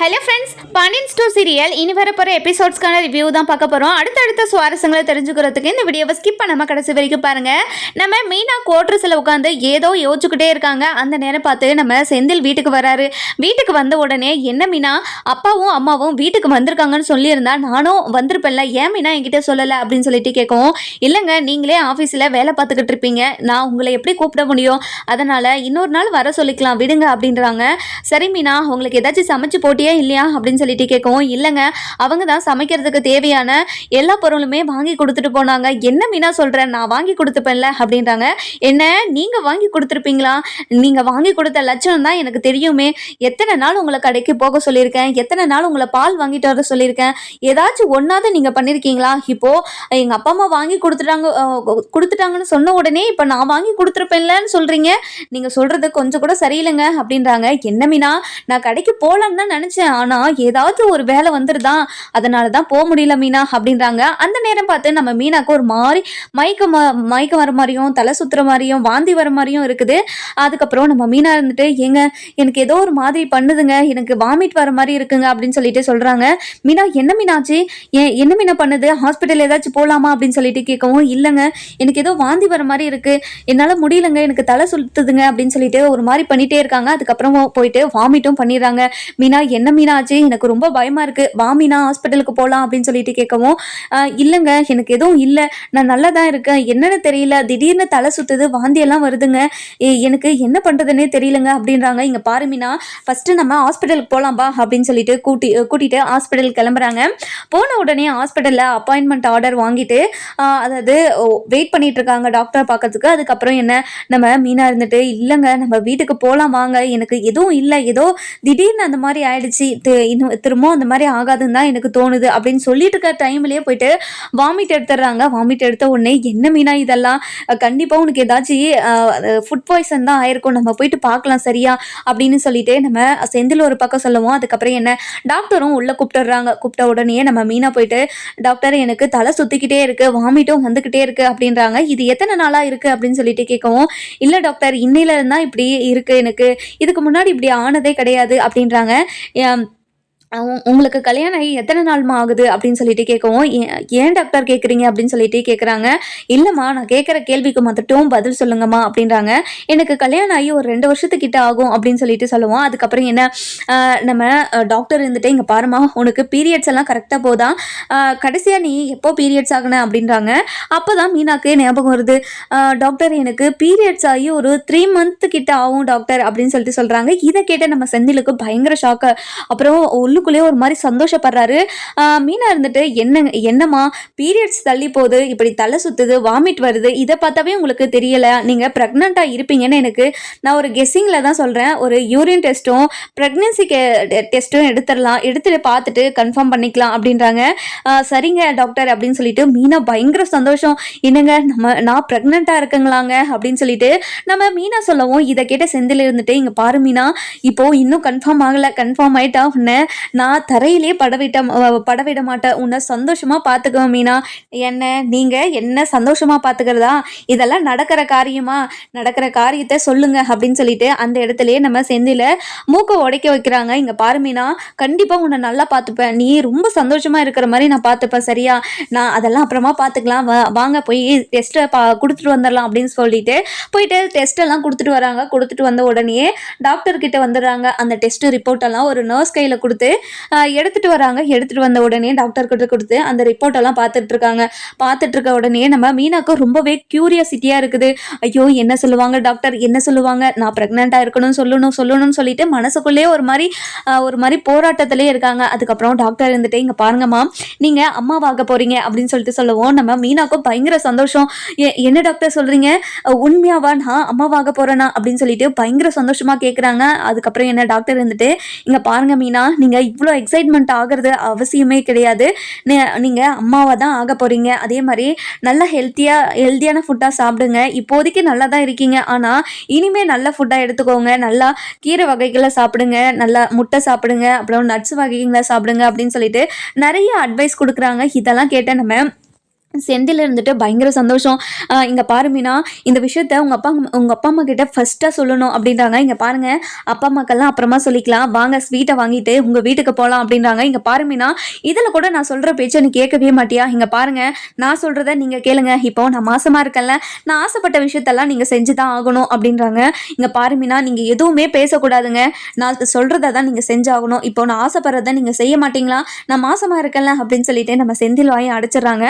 Hello friends Pandians two serial இனி வரப்போகிற எபிசோட்ஸ்க்கான review தான் பார்க்க போகிறோம் அடுத்தடுத்த சுவாரஸ்யங்களை தெரிஞ்சுக்கிறதுக்கு இந்த வீடியோவை ஸ்கிப் பண்ணாமல் கடைசி வரைக்கும் பாருங்கள் நம்ம மீனா கோட்ரஸில் உட்காந்து ஏதோ யோசிச்சுக்கிட்டே இருக்காங்க. அந்த நேரம் பார்த்து நம்ம செந்தில் வீட்டுக்கு வராரு. வீட்டுக்கு வந்த உடனே என்ன மீனா? அப்பாவும் அம்மாவும் வீட்டுக்கு வந்திருக்காங்கன்னு சொல்லியிருந்தா நானும் வந்திருப்பேன்ல. ஏன் மீனா என்கிட்ட சொல்லலை? அப்படின்னு சொல்லிட்டு கேட்கவும் இல்லைங்க நீங்களே ஆஃபீஸில் வேலை பார்த்துக்கிட்டு இருப்பீங்க. நான் உங்களை எப்படி கூப்பிட முடியும்? அதனால் இன்னொரு நாள் வர சொல்லிக்கலாம். விடுங்க அப்படின்றாங்க. சரி மீனா உங்களுக்கு ஏதாச்சும் சமைச்சு போட்டியே இல்லையா அப்படின்னு சொல்லிட்டு கேட்கவும் இல்லைங்க அவங்க தான் சமைக்கிறதுக்கு தேவையான எல்லா பொருளுமே வாங்கி கொடுத்துட்டு போனாங்க. என்ன மீனா சொல்கிறேன் நான் வாங்கி கொடுத்துப்பேன்ல அப்படின்றாங்க. என்ன நீங்கள் வாங்கி கொடுத்துருப்பீங்களா? நீங்கள் வாங்கி கொடுத்த லட்சணம் தான் எனக்கு தெரியுமே. எத்தனை நாள் உங்களை கடைக்கு போக சொல்லியிருக்கேன்? எத்தனை நாள் உங்களை பால் வாங்கிட்டு வர சொல்லியிருக்கேன்? ஏதாச்சும் ஒன்றாவது நீங்கள் பண்ணியிருக்கீங்களா இப்போது எங்கள் அப்பா அம்மா வாங்கி கொடுத்துட்டாங்க கொடுத்துட்டாங்கன்னு சொன்ன உடனே இப்போ நான் வாங்கி கொடுத்துருப்பேன்லன்னு சொல்கிறீங்க நீங்கள் சொல்கிறது கொஞ்சம் கூட சரியில்லைங்க அப்படின்றாங்க. என்ன மீனா நான் கடைக்கு போகலான்னு தான் நினச்சி நினைச்சேன். ஆனால் ஏதாவது ஒரு வேலை வந்துருதா? அதனால தான் போக முடியல மீனா அப்படின்றாங்க. அந்த நேரம் பார்த்து நம்ம மீனாக்கு ஒரு மாதிரி மயக்கம் மயக்கம் வர மாதிரியும் தலை சுத்துற மாதிரியும் வாந்தி வர மாதிரியும் இருக்குது. அதுக்கப்புறம் நம்ம மீனா இருந்துட்டு ஏங்க எனக்கு ஏதோ ஒரு மாதிரி பண்ணுதுங்க. எனக்கு வாமிட் வர மாதிரி இருக்குங்க அப்படின்னு சொல்லிட்டு சொல்கிறாங்க மீனா என்ன மீனாச்சு ஏன் என்ன மீனா பண்ணுது? ஹாஸ்பிட்டல் ஏதாச்சும் போகலாமா அப்படின்னு சொல்லிட்டு கேட்கவும் இல்லைங்க. எனக்கு ஏதோ வாந்தி வர மாதிரி இருக்கு. என்னால் முடியலங்க. எனக்கு தலை சுத்துதுங்க அப்படின்னு சொல்லிட்டு ஒரு மாதிரி பண்ணிட்டே இருக்காங்க. அதுக்கப்புறம் போயிட்டு வாமிட்டும் பண்ணிடுறாங்க. மீனா என்ன என்ன மீனாச்சு எனக்கு ரொம்ப பயமா இருக்கு. வா மீனா ஹாஸ்பிட்டலுக்கு போகலாம் அப்படின்னு சொல்லிட்டு கேட்கவும் இல்லைங்க எனக்கு எதுவும் இல்லை. நான் நல்லா தான் இருக்கேன். என்னன்னு தெரியல. திடீர்னு தலை சுத்துது வாந்தியெல்லாம் வருதுங்க. எனக்கு என்ன பண்றதுன்னே தெரியலங்க அப்படின்றாங்க. இங்க பாரு மீனா ஃபர்ஸ்ட் நம்ம ஹாஸ்பிட்டலுக்கு போகலாம்பா அப்படின்னு சொல்லிட்டு கூட்டி கூட்டிட்டு ஹாஸ்பிட்டல் கிளம்புறாங்க. போன உடனே ஹாஸ்பிட்டலில் அப்பாயின்மெண்ட் ஆர்டர் வாங்கிட்டு அதாவது வெயிட் பண்ணிட்டு இருக்காங்க டாக்டர் பார்க்கறதுக்கு. அதுக்கப்புறம் என்ன நம்ம மீனா இருந்துட்டு இல்லைங்க நம்ம வீட்டுக்கு போகலாம் வாங்க. எனக்கு எதுவும் இல்லை. ஏதோ திடீர்னு அந்த மாதிரி ஆயிடுச்சு. ஆயிடுச்சு இன்னும் திரும்பவும் அந்த மாதிரி ஆகாதுன்னு தான் எனக்கு தோணுது. அப்படின்னு சொல்லிட்டு இருக்க டைம்லயே போயிட்டு வாமிட் எடுத்துடுறாங்க. வாமிட் எடுத்த உடனே என்ன மீனா இதெல்லாம்? கண்டிப்பாக கண்டிப்பா உனக்கு ஏதாச்சும் ஃபுட் பாய்சன் தான் ஆயிருக்கும். நம்ம போயிட்டு பார்க்கலாம் சரியா? அப்படின்னு சொல்லிட்டு நம்ம செந்தில் ஒரு பக்கம் சொல்லுவோம். அதுக்கப்புறம் என்ன? டாக்டரும் உள்ள கூப்பிட்டுறாங்க கூப்பிட்ட உடனே நம்ம மீனா போயிட்டு டாக்டர் எனக்கு தலை சுத்திக்கிட்டே இருக்கு. வாமிட்டும் வந்துக்கிட்டே இருக்கு. அப்படின்றாங்க. இது எத்தனை நாளா இருக்கு? அப்படின்னு சொல்லிட்டு கேட்கவும் இல்ல டாக்டர் இன்னையில இருந்தா இப்படி இருக்கு எனக்கு. இதுக்கு முன்னாடி இப்படி ஆனதே கிடையாது. அப்படின்றாங்க. Yeah. உங்களுக்கு கல்யாணம் ஆகி எத்தனை நாள்மா ஆகுது அப்படின்னு சொல்லிட்டு கேட்கவும் "ஏன்- ஏன் டாக்டர் கேட்குறீங்க? அப்படின்னு சொல்லிட்டு கேட்குறாங்க. இல்லைம்மா நான் கேட்குற கேள்விக்கு மட்டும் பதில் சொல்லுங்கம்மா அப்படின்றாங்க. எனக்கு கல்யாணம் ஆகி ஒரு ரெண்டு வருஷத்துக்கிட்ட ஆகும் அப்படின்னு சொல்லிட்டு சொல்லுவோம் அதுக்கப்புறம் என்ன நம்ம டாக்டர் இருந்துட்டு இங்கே பாருமா உனக்கு பீரியட்ஸ் எல்லாம் கரெக்டாக போதா? கடைசியாக நீ எப்போ பீரியட்ஸ் ஆகின? அப்படின்றாங்க. அப்போ தான் மீனாக்கு ஞாபகம் வருது. டாக்டர் எனக்கு பீரியட்ஸ் ஆகி ஒரு த்ரீ மந்த்து கிட்ட ஆகும் டாக்டர் அப்படின்னு சொல்லிட்டு சொல்கிறாங்க இதை கேட்ட நம்ம செந்திலுக்கு பயங்கர ஷாக்கு அப்புறம் உள்ளுக்குள்ளேயே ஒரு மாதிரி சந்தோஷப்படுறாரு. மீனா இருந்துட்டு என்ன என்னம்மா? பீரியட்ஸ் தள்ளி போகுது இப்படி தலை சுத்துது வாமிட் வருது இதை பார்த்தாவே உங்களுக்கு தெரியல. நீங்கள் ப்ரெக்னெண்ட்டாக இருப்பீங்கன்னு எனக்கு நான் ஒரு கெஸ்ஸிங்கில் தான் சொல்கிறேன் ஒரு யூரின் டெஸ்ட்டும் ப்ரெக்னென்சி டெஸ்ட்டும் எடுத்துடலாம். எடுத்துட்டு பார்த்துட்டு கன்ஃபார்ம் பண்ணிக்கலாம் அப்படின்றாங்க. சரிங்க டாக்டர் அப்படின்னு சொல்லிட்டு மீனா பயங்கர சந்தோஷம். என்னங்க நம்ம நான் ப்ரெக்னெண்ட்டாக இருக்குங்களாங்க? அப்படின்னு சொல்லிட்டு நம்ம மீனா சொல்லவும் இதை கேட்ட செந்தில் இருந்துட்டு இங்கே பாரு மீனா இப்போ இன்னும் கன்ஃபார்ம் ஆகலை கன்ஃபார்ம் ஆயிட்டா உன்னை நான் தரையிலே படவிட்ட படவிட மாட்டேன் உன்னை சந்தோஷமாக பார்த்துக்குவேன் மீனா. என்ன நீங்கள் என்ன சந்தோஷமாக பார்த்துக்கிறதா இதெல்லாம் நடக்கிற காரியமா? நடக்கிற காரியத்தை சொல்லுங்க அப்படின்னு சொல்லிட்டு அந்த இடத்துலயே நம்ம செந்தில மூக்கை உடைக்க வைக்கிறாங்க. இங்க பாரு மீனா. கண்டிப்பாக உன்னை நல்லா பார்த்துப்பேன் நீ ரொம்ப சந்தோஷமா இருக்கிற மாதிரி நான் பார்த்துப்பேன் சரியா? நான் அதெல்லாம் அப்புறமா பார்த்துக்கலாம் வா- வாங்க போய் டெஸ்ட்டை பா கொடுத்துட்டு வந்துடலாம் அப்படின்னு சொல்லிட்டு போயிட்டு டெஸ்ட் எல்லாம் கொடுத்துட்டு வராங்க. கொடுத்துட்டு வந்த உடனே டாக்டர் கிட்ட வந்துடுறாங்க. அந்த டெஸ்ட் ரிப்போர்ட் எல்லாம் ஒரு நர்ஸ் கையில் கொடுத்து எடுத்துட்டு வராங்க. எடுத்துட்டு வந்த உடனே டாக்டர் கிட்ட கொடுத்து அந்த ரிப்போர்ட் எல்லாம் பார்த்துட்டு இருக்காங்க. பார்த்துட்டு இருக்க உடனே நம்ம மீனாக்கு ரொம்பவே கியூரியாசிட்டியா இருக்குது. ஐயோ என்ன சொல்லுவாங்க டாக்டர் என்ன சொல்லுவாங்க? நான் ப்ரெக்னெண்ட்டாக இருக்கணும் சொல்லணும் சொல்லணும்னு சொல்லிட்டு மனசுக்குள்ளேயே ஒரு மாதிரி ஆஹ், ஒரு மாதிரி போராட்டத்திலே இருக்காங்க. அதுக்கப்புறம் டாக்டர் இருந்துட்டு இங்க பாருங்கம்மா நீங்க அம்மாவாக போறீங்க. அப்படின்னு சொல்லிட்டு சொல்லுவோம் நம்ம மீனாக்கும் பயங்கர சந்தோஷம். என்ன டாக்டர் சொல்றீங்க? உண்மையாவா? நான் அம்மாவாக போறேனா? அப்படின்னு சொல்லிட்டு பயங்கர சந்தோஷமா கேட்குறாங்க அதுக்கப்புறம் என்ன டாக்டர் இருந்துட்டு இங்க பாருங்க மீனா நீங்க இவ்வளோ எக்ஸைட்மெண்ட் ஆகிறது அவசியமே கிடையாது. நீங்கள் அம்மாவாக தான் ஆக போகிறீங்க அதே மாதிரி நல்லா ஹெல்த்தியாக ஹெல்த்தியான ஃபுட்டாக சாப்பிடுங்க. இப்போதைக்கு நல்லா தான் இருக்கீங்க. ஆனால் இனிமேல் நல்ல ஃபுட்டாக எடுத்துக்கோங்க. நல்லா கீரை வகைகளை சாப்பிடுங்க. நல்லா முட்டை சாப்பிடுங்க. அப்புறம் நட்ஸ் வகைகளை சாப்பிடுங்க அப்படின்னு சொல்லிட்டு நிறைய அட்வைஸ் கொடுக்குறாங்க. இதெல்லாம் கேட்ட நம்ம செந்தில் இருந்துட்டு பயங்கர சந்தோஷம். இங்கே பாருமினா பாரு மீனா இந்த விஷயத்த உங்கள் அப்பா உங்கள் அப்பா அம்மா கிட்ட ஃபஸ்ட்டாக சொல்லணும் அப்படின்றாங்க. இங்கே பாருங்கள் அப்பா அம்மாக்கெல்லாம் அப்புறமா சொல்லிக்கலாம். வாங்க ஸ்வீட்டை வாங்கிட்டு உங்கள் வீட்டுக்கு போகலாம் அப்படின்றாங்க. இங்கே பாரு மீனா கூட நான் சொல்கிற பேச்சை நீ கேட்கவே மாட்டியா? இங்கே பாருங்கள் நான் சொல்கிறத நீங்கள் கேளுங்க. இப்போ நான் மாசமாக இருக்கேன்ல நான் ஆசைப்பட்ட விஷயத்தெல்லாம் நீங்கள் செஞ்சு தான் ஆகணும் அப்படின்றாங்க. இங்கே பாரு மீனா எதுவுமே பேசக்கூடாதுங்க. நான் சொல்கிறத தான் நீங்கள் செஞ்சாகணும். இப்போ நான் ஆசைப்படுறத நீங்கள் செய்ய மாட்டீங்களா? நான் மாசமாக இருக்கேன்ல அப்படின்னு சொல்லிட்டு நம்ம செந்தில் வாயை அடைச்சிடுறாங்க.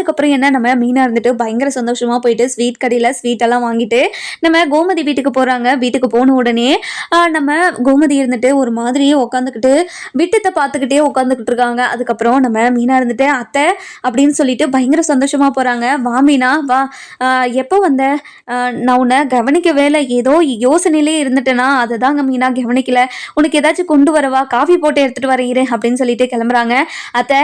அதுக்கப்புறம் என்ன நம்ம மீனா இருந்துட்டு பயங்கர சந்தோஷமா போயிட்டு ஸ்வீட் கடையில் ஸ்வீட் எல்லாம் வாங்கிட்டு நம்ம கோமதி வீட்டுக்கு போறாங்க. வீட்டுக்கு போன உடனே நம்ம கோமதி இருந்துட்டு ஒரு மாதிரியே உட்காந்துக்கிட்டு விட்டத்தை பார்த்துக்கிட்டே உட்காந்துக்கிட்டு இருக்காங்க. அதுக்கப்புறம் நம்ம மீனா இருந்துட்டு அத்தை அப்படின்னு சொல்லிட்டு பயங்கர சந்தோஷமா போறாங்க. வா மீனா வா. எப்போ வந்த? நான் உன்னை கவனிக்கவே இல்லை ஏதோ யோசனையிலே இருந்துட்டேனா? அதை தாங்க மீனா கவனிக்கல. உனக்கு ஏதாச்சும் கொண்டு வரவா காஃபி போட்டு எடுத்துட்டு வரேன் அப்படின்னு சொல்லிட்டு கிளம்புறாங்க. அத்தை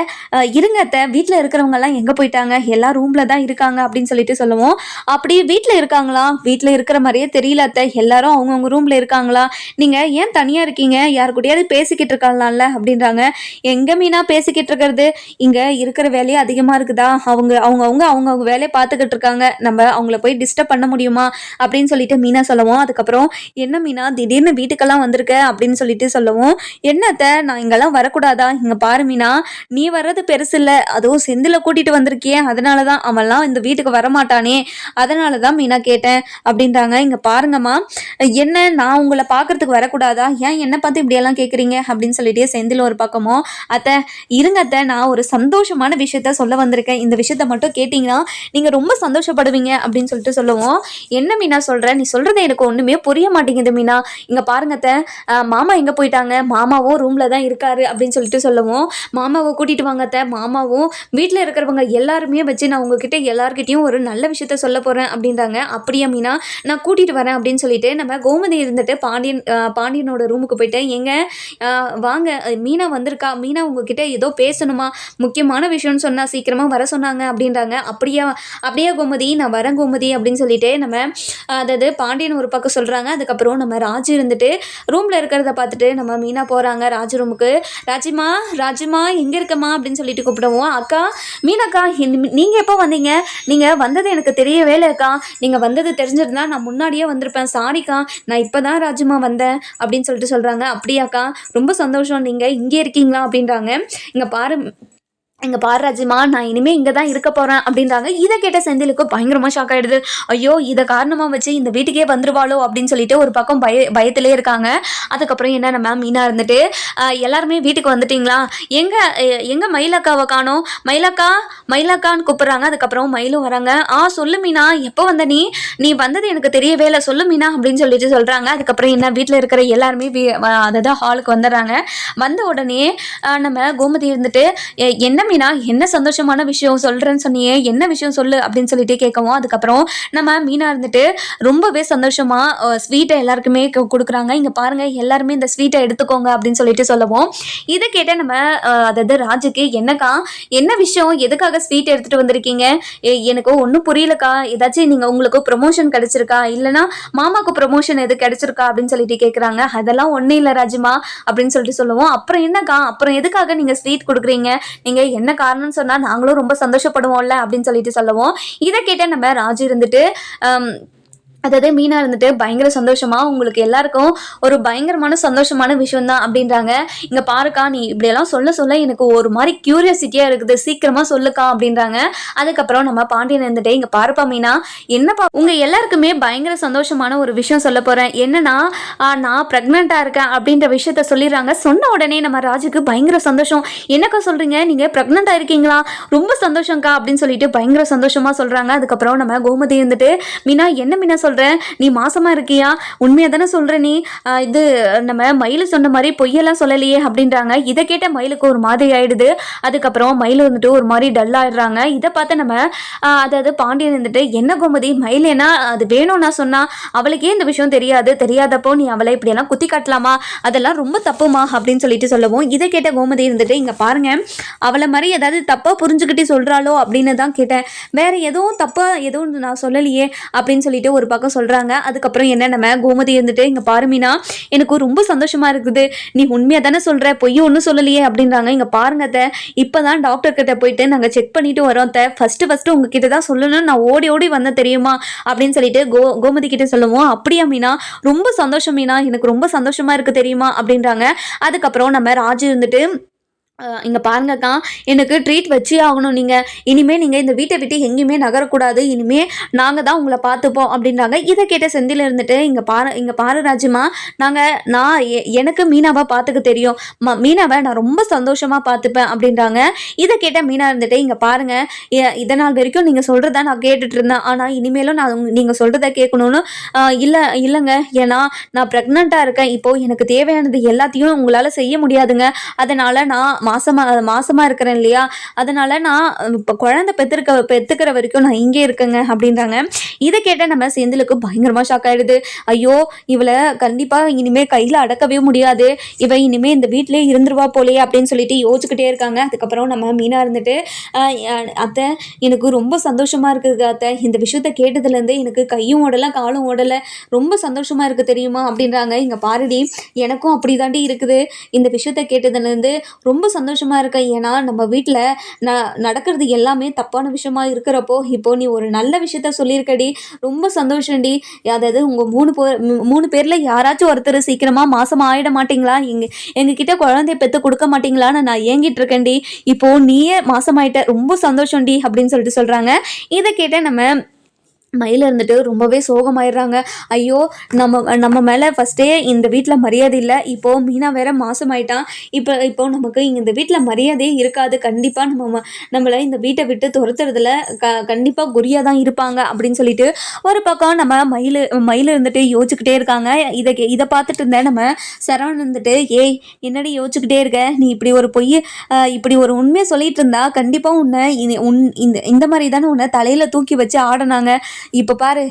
இருங்க அத்தை. வீட்டில் இருக்கிறவங்க எல்லாம் எங்கே போயிட்டாங்க? எல்லா ரூம்ல தான் இருக்காங்க அப்படின்னு சொல்லிட்டு சொல்லுவோம். அப்படி வீட்டில் இருக்காங்களா? வீட்டில் இருக்கிற மாதிரியே தெரியல அத்தை. எல்லாரும் அவங்கவுங்க ரூம்ல இருக்காங்களா? நீங்க ஏன் தனியா இருக்கீங்க? யார் கூடயாவது பேசிக்கிட்டு இருக்கலாம்ல அப்படின்றாங்க. எங்க மீனா பேசிக்கிட்டு இருக்கிறது? இங்க இருக்கிற வேலையே அதிகமா இருக்குதா? அவங்க அவங்க அவங்க அவங்க அவங்க வேலையை பார்த்துக்கிட்டு இருக்காங்க. நம்ம அவங்கள போய் டிஸ்டர்ப் பண்ண முடியுமா? அப்படின்னு சொல்லிட்டு மீனா சொல்லுவோம். அதுக்கப்புறம் என்ன மீனா? திடீர்னு வீட்டுக்கெல்லாம் வந்திருக்க? அப்படின்னு சொல்லிட்டு சொல்லுவோம். என்னத்த நான் இங்கெல்லாம் வரக்கூடாதா? இங்க பாரு மீனா. நீ வர்றது பெருசு இல்லை. அதுவும் செந்தில கூட்டிட்டு வந்திருக்கிய அதனால தான் அவன்லாம் இந்த வீட்டுக்கு வரமாட்டானே. அதனால தான் மீனா கேட்டேன் அப்படின்றாங்க. இங்கே பாருங்கம்மா என்ன நான் உங்களை பார்க்கறதுக்கு வரக்கூடாதா? ஏன் என்னை பார்த்து இப்படியெல்லாம் கேட்குறீங்க அப்படின்னு சொல்லிட்டு செந்தில் ஒரு பக்கமோ அத்தை இருங்க அத்தை நான் ஒரு சந்தோஷமான விஷயத்த சொல்ல வந்திருக்கேன். இந்த விஷயத்த மட்டும் கேட்டிங்கன்னா நீங்கள் ரொம்ப சந்தோஷப்படுவீங்க அப்படின்னு சொல்லிட்டு சொல்லுவோம். என்ன மீனா சொல்கிற நீ சொல்கிறது எனக்கு ஒன்றுமே புரிய மாட்டேங்குது மீனா. இங்கே பாருங்க அத்தை மாமா எங்கே போயிட்டாங்க? மாமாவும் ரூமில் தான் இருக்காரு அப்படின்னு சொல்லிட்டு சொல்லுவோம். மாமாவை கூட்டிகிட்டு வாங்க அத்தை. மாமாவும் வீட்டில் இருக்கிறவங்க எல்லாருமே வச்சு நான் உங்ககிட்ட எல்லாருக்கிட்டையும் ஒரு நல்ல விஷயத்த சொல்ல போகிறேன் அப்படின்றாங்க. அப்படியே மீனா நான் கூட்டிகிட்டு வரேன் அப்படின்னு சொல்லிட்டு நம்ம கோமதி இருந்துட்டு பாண்டியன் பாண்டியனோட ரூமுக்கு போயிட்டு எங்க வாங்க மீனா வந்திருக்கா? மீனா உங்ககிட்ட ஏதோ பேசணுமா? முக்கியமான விஷயம்னு சொன்னால் சீக்கிரமாக வர சொன்னாங்க அப்படின்றாங்க. அப்படியா அப்படியே கோமதி நான் வரேன் கோமதி அப்படின்னு சொல்லிட்டு நம்ம அதாவது பாண்டியன் ஒரு பக்கம் சொல்கிறாங்க அதுக்கப்புறம் நம்ம ராஜு இருந்துட்டு ரூமில் இருக்கிறத பார்த்துட்டு நம்ம மீனா போகிறாங்க ராஜு ரூமுக்கு ராஜிமா ராஜிமா எங்கே இருக்கம்மா? அப்படின்னு சொல்லிட்டு கூப்பிடுவோம். அக்கா மீனாக்கா இந்த- நீங்கள் எப்போ வந்தீங்க? நீங்கள் வந்தது எனக்கு தெரியவே இல்லைக்கா நீங்கள் வந்தது தெரிஞ்சிருந்தா நான் முன்னாடியே வந்திருப்பேன். சாரிக்கா நான் இப்போ தான் ராஜுமா வந்தேன் அப்படின்னு சொல்லிட்டு சொல்கிறாங்க அப்படியாக்கா? ரொம்ப சந்தோஷம். நீங்கள் இங்கே இருக்கீங்களா அப்படின்றாங்க. இங்கே பாரு எங்கள் பாரராஜிமா நான் இனிமேல் இங்கே தான் இருக்க போகிறேன் அப்படின்றாங்க. இதை கேட்ட செந்திலுக்கு பயங்கரமாக ஷாக் ஆகிடுது ஐயோ இதை காரணமாக வச்சு இந்த வீட்டுக்கே வந்துருவாளோ அப்படின்னு சொல்லிட்டு ஒரு பக்கம் பய பயத்திலே இருக்காங்க. அதுக்கப்புறம் என்னென்ன மேம் மீனா இருந்துட்டு எல்லாருமே வீட்டுக்கு வந்துட்டிங்களா? எங்கே எங்கே மயிலக்காவை காணோம்? மயிலக்கா மயிலக்கான்னு கூப்பிட்றாங்க. அதுக்கப்புறம் மயிலும் வராங்க. ஆ சொல்லு மீனா எப்போ வந்த நீ? நீ வந்தது எனக்கு தெரியவே இல்லை. சொல்லு மீனா அப்படின்னு சொல்லிட்டு சொல்கிறாங்க அதுக்கப்புறம் என்ன வீட்டில் இருக்கிற எல்லாருமே வீ- அதாவது ஹாலுக்கு வந்துடுறாங்க. வந்த உடனே நம்ம கோமதி இருந்துட்டு "எ- என்ன மீனா என்ன சந்தோஷமான விஷயம் சொல்றேன்னு சொன்னியே என்ன விஷயம் சொல்லு? அப்படின்னு சொல்லிட்டு கேட்கவும் அதுக்கப்புறம் நம்ம மீனா இருந்துட்டு ரொம்பவே சந்தோஷமாக ஸ்வீட்டை எல்லாருக்குமே கொடுக்குறாங்க. இங்கே பாருங்கள் எல்லாருமே இந்த ஸ்வீட்டை எடுத்துக்கோங்க அப்படின்னு சொல்லிட்டு சொல்லவும். இதை கேட்ட நம்ம அதாவது ராஜுக்கு என்னக்கா என்ன விஷயம்? எதுக்காக ஸ்வீட் எடுத்துட்டு வந்திருக்கீங்க? எனக்கு ஒன்றும் புரியலக்கா. ஏதாச்சும் நீங்கள் உங்களுக்கு ப்ரொமோஷன் கிடைச்சிருக்கா? இல்லைன்னா மாமாவுக்கு ப்ரொமோஷன் எது கிடைச்சிருக்கா? அப்படின்னு சொல்லிட்டு கேட்குறாங்க அதெல்லாம் ஒன்றும் இல்லை ராஜுமா அப்படின்னு சொல்லிட்டு சொல்லுவோம். அப்புறம் என்னக்கா? அப்புறம் எதுக்காக நீங்கள் ஸ்வீட் கொடுக்குறீங்க? நீங்கள் என்ன காரணம்னு சொன்னா நாங்களும் ரொம்ப சந்தோஷப்படுவோம்ல அப்படின்னு சொல்லிட்டு சொல்லுவோம். இதை கேட்ட நம்ம ராஜு இருந்துட்டு அதாவது மீனா இருந்துட்டு பயங்கர சந்தோஷமா உங்களுக்கு எல்லாருக்கும் ஒரு பயங்கரமான சந்தோஷமான விஷயம் தான் அப்படின்றாங்க. இங்க பாருக்கா நீ இப்படியெல்லாம் சொல்ல சொல்ல எனக்கு ஒரு மாதிரி கியூரியாசிட்டியா இருக்குது. சீக்கிரமா சொல்லுக்கா அப்படின்றாங்க. அதுக்கப்புறம் நம்ம பாண்டியன் இருந்துட்டு இங்க பாருப்பா மீனா என்னப்பா உங்க எல்லாருக்குமே பயங்கர சந்தோஷமான ஒரு விஷயம் சொல்ல போறேன். என்னன்னா நான் பிரெக்னெண்டா இருக்கேன் அப்படின்ற விஷயத்த சொல்லிடுறாங்க. சொன்ன உடனே நம்ம ராஜுக்கு பயங்கர சந்தோஷம். என்னக்கா சொல்றீங்க? நீங்க பிரெக்னெண்டா இருக்கீங்களா? ரொம்ப சந்தோஷம்க்கா அப்படின்னு சொல்லிட்டு பயங்கர சந்தோஷமா சொல்றாங்க. அதுக்கப்புறம் நம்ம கோமதி இருந்துட்டு மீனா என்ன மீனா சொல்ற நீ மாசமா இருக்கியா? உண்மையாக தானே சொல்கிற நீ? இது நம்ம மயில் சொன்ன மாதிரி பொய்யெல்லாம் சொல்லலையே அப்படின்றாங்க. இதை கேட்ட மயிலுக்கு ஒரு மாதிரி ஆயிடுது. அதுக்கப்புறம் மயில் வந்துட்டு ஒரு மாதிரி டல்லாகிடுறாங்க இதை பார்த்து நம்ம அதாவது பாண்டியன் இருந்துட்டு என்ன கோமதி? மயில் அது அது வேணும்னா சொன்னா அவளுக்கே இந்த விஷயம் தெரியாது. தெரியாதப்போ நீ அவளை இப்படியெல்லாம் குத்தி காட்டலாமா? அதெல்லாம் ரொம்ப தப்புமா? அப்படின்னு சொல்லிட்டு சொல்லவும் இதை கேட்ட கோமதி இருந்துட்டு இங்கே பாருங்க. அவளை மாதிரி ஏதாவது தப்பாக புரிஞ்சுக்கிட்டு சொல்கிறாளோ அப்படின்னு தான் கேட்டேன். வேற எதுவும் தப்பாக எதுவும் நான் சொல்லலையே அப்படின்னு சொல்லிட்டு ஒரு பக்கம் பக்கம் சொல்கிறாங்க அதுக்கப்புறம் என்ன நம்ம கோமதி இருந்துட்டு இங்கே பாரு மீனா எனக்கு ரொம்ப சந்தோஷமாக இருக்குது. நீ உண்மையாக தானே சொல்கிற பொய்யும் ஒன்றும் சொல்லலையே அப்படின்றாங்க. இங்கே பாருங்க அத்தை இப்போ தான் டாக்டர் கிட்ட போயிட்டு நாங்கள் செக் பண்ணிட்டு வரோம் அத்தை. ஃபஸ்ட்டு ஃபஸ்ட்டு உங்ககிட்ட தான் சொல்லணும்னு நான் ஓடி ஓடி வந்தேன் தெரியுமா? அப்படின்னு சொல்லிட்டு கோ கோமதி கிட்ட சொல்லுவோம். அப்படியா மீனா ரொம்ப சந்தோஷம் மீனா. எனக்கு ரொம்ப சந்தோஷமாக இருக்குது தெரியுமா? அப்படின்றாங்க. அதுக்கப்புறம் நம்ம ராஜு இருந்துட்டு இங்கே பாருங்கக்கா எனக்கு ட்ரீட் வச்சே ஆகணும் நீங்கள் இனிமேல் நீங்கள் இந்த வீட்டை விட்டு எங்கேயுமே நகரக்கூடாது. இனிமேல் நாங்கள் தான் உங்களை பார்த்துப்போம் அப்படின்றாங்க இதை கேட்ட செந்தில் இருந்துட்டு இங்கே பாரு இங்கே பாரு ராஜுமா நாங்கள் நான் எ- எனக்கு மீனாவை பார்த்துக்க தெரியும். ம- மீனாவை நான் ரொம்ப சந்தோஷமாக பார்த்துப்பேன் அப்படின்றாங்க. இதை கேட்ட மீனா இருந்துட்டு இங்கே பாருங்க. இதனால் இத நாள் வரைக்கும் நீங்கள் சொல்கிறத நான் கேட்டுட்டு இருந்தேன். ஆனால் இனிமேலும் நான் நீங்கள் சொல்கிறத கேட்கணும்னு இல்லை இல்லைங்க. ஏன்னா நான் ப்ரெக்னெண்ட்டாக இருக்கேன். இப்போது எனக்கு தேவையானது எல்லாத்தையும் உங்களால் செய்ய முடியாதுங்க. அதனால் நான் மாசமா மாசமா இருக்கிறேன் இல்லையா? அதனால நான் இப்போ குழந்தை பெற்றுக்க பெற்றுக்கிற வரைக்கும் நான் இங்கே இருக்கேங்க அப்படின்றாங்க. இதை கேட்ட நம்ம செந்திலுக்கு பயங்கரமாக ஷாக் ஆயிடுது. ஐயோ இவளை கண்டிப்பாக இனிமே கையில் அடக்கவே முடியாது. இவ இனிமே இந்த வீட்டிலே இருந்துருவா போலே அப்படின்னு சொல்லிட்டு யோசிச்சுக்கிட்டே இருக்காங்க. அதுக்கப்புறம் நம்ம மீனா இருந்துட்டு அத்தை எனக்கு ரொம்ப சந்தோஷமா இருக்குது அத்தை. இந்த விஷயத்த கேட்டதுலேருந்து எனக்கு கையும் ஓடலை காலும் ஓடலை. ரொம்ப சந்தோஷமா இருக்கு தெரியுமா? அப்படின்றாங்க. இங்க பாரதி எனக்கும் அப்படிதாண்டி இருக்குது. இந்த விஷயத்த கேட்டதுலேருந்து ரொம்ப சந்தோஷமாக இருக்கேன் ஏன்னா நம்ம வீட்டில் ந நடக்கிறது எல்லாமே தப்பான விஷயமா இருக்கிறப்போ இப்போ நீ ஒரு நல்ல விஷயத்த சொல்லியிருக்கடி ரொம்ப சந்தோஷம்டி. அதாவது உங்கள் மூணு பேர் மூணு பேரில் யாராச்சும் ஒருத்தர் சீக்கிரமாக மாதமாக ஆகிட மாட்டீங்களா? எங்கள் எங்ககிட்ட குழந்தைய பெற்று கொடுக்க மாட்டீங்களான்னு நான் ஏங்கிட்டு இருக்கேன்டி. இப்போது நீயே மாதமாயிட்ட ரொம்ப சந்தோஷம்டி அப்படின்னு சொல்லிட்டு சொல்கிறாங்க இதை கேட்ட நம்ம மயில் இருந்துட்டு ரொம்பவே சோகமாயிடுறாங்க. ஐயோ நம்ம நம்ம மேலே ஃபஸ்ட்டே இந்த வீட்டில் மரியாதை இல்லை. இப்போது மீனா வேற மாசமாயிட்டான் இப்போ இப்போ நமக்கு இந்த வீட்டில் மரியாதையே இருக்காது. கண்டிப்பாக நம்ம ம- நம்மளை இந்த வீட்டை விட்டு துரத்துறதுல க கண்டிப்பாக குறியாக தான் இருப்பாங்க அப்படின்னு சொல்லிட்டு ஒரு பக்கம் நம்ம மயில் மயில் இருந்துட்டு யோசிச்சுக்கிட்டே இருக்காங்க. இதை இதை பார்த்துட்டு இருந்தேன் நம்ம சரவணன் இருந்துட்டு ஏய் என்னடி யோசிச்சுக்கிட்டே இருக்க? நீ இப்படி ஒரு பொய் இப்படி ஒரு உண்மையை சொல்லிட்டு இருந்தா கண்டிப்பாக உன்னை உன் இந்த இந்த மாதிரி தானே உன்னை தலையில் தூக்கி வச்சு ஆடினாங்க. இப்போ பாரு